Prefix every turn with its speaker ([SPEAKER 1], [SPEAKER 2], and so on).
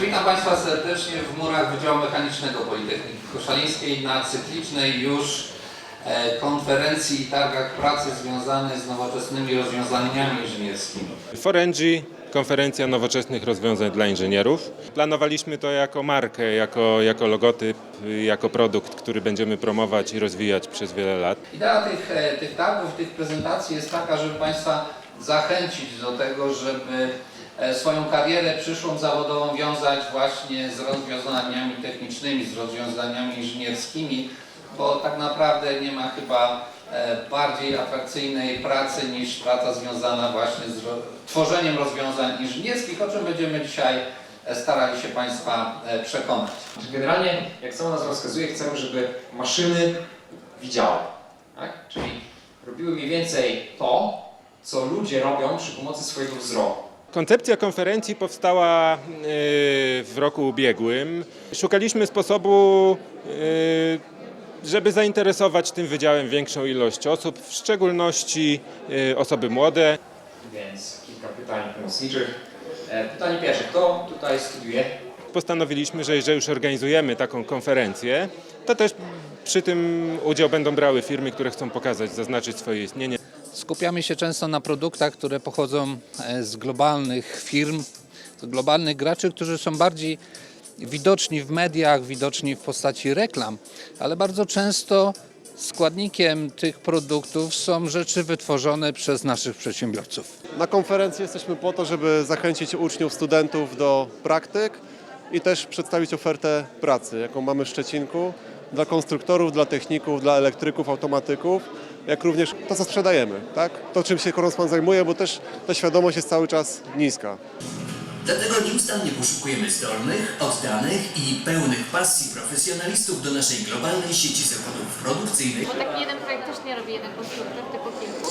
[SPEAKER 1] Witam Państwa serdecznie w murach Wydziału Mechanicznego Politechniki Koszalińskiej na cyklicznej już e, konferencji i targach pracy związanej z nowoczesnymi rozwiązaniami inżynierskimi.
[SPEAKER 2] Forengi, konferencja nowoczesnych rozwiązań dla inżynierów. Planowaliśmy to jako markę, jako, jako logotyp, jako produkt, który będziemy promować i rozwijać przez wiele lat.
[SPEAKER 1] Idea tych, e, tych targów, tych prezentacji jest taka, żeby Państwa zachęcić do tego, żeby swoją karierę przyszłą zawodową wiązać właśnie z rozwiązaniami technicznymi, z rozwiązaniami inżynierskimi, bo tak naprawdę nie ma chyba e, bardziej atrakcyjnej pracy niż praca związana właśnie z tworzeniem rozwiązań inżynierskich, o czym będziemy dzisiaj e, starali się Państwa e, przekonać.
[SPEAKER 3] Generalnie, jak sama nazwa wskazuje, chcemy, żeby maszyny widziały. Tak? Czyli robiły mniej więcej to, co ludzie robią przy pomocy swojego wzroku.
[SPEAKER 2] Koncepcja konferencji powstała e, w roku ubiegłym. Szukaliśmy sposobu, e, żeby zainteresować tym wydziałem większą ilość osób, w szczególności e, osoby młode.
[SPEAKER 3] Więc kilka pytań pomocniczych. E, Pytanie pierwsze. Kto tutaj studiuje?
[SPEAKER 2] Postanowiliśmy, że jeżeli już organizujemy taką konferencję, to też przy tym udział będą brały firmy, które chcą pokazać, zaznaczyć swoje istnienie.
[SPEAKER 4] Skupiamy się często na produktach, które pochodzą e, z globalnych firm, z globalnych graczy, którzy są bardziej widoczni w mediach, widoczni w postaci reklam, ale bardzo często składnikiem tych produktów są rzeczy wytworzone przez naszych przedsiębiorców.
[SPEAKER 5] Na konferencji jesteśmy po to, żeby zachęcić uczniów, studentów do praktyk i też przedstawić ofertę pracy, jaką mamy w Szczecinku dla konstruktorów, dla techników, dla elektryków, automatyków, jak również to, co sprzedajemy, tak? To, czym się Korosman zajmuje, bo też ta świadomość jest cały czas niska.
[SPEAKER 6] Dlatego nieustannie poszukujemy zdolnych, oddanych i pełnych pasji profesjonalistów do naszej globalnej sieci zakładów produkcyjnych
[SPEAKER 7] Bo taki jeden projekt też nie robi jeden konstruktor, tylko kilku.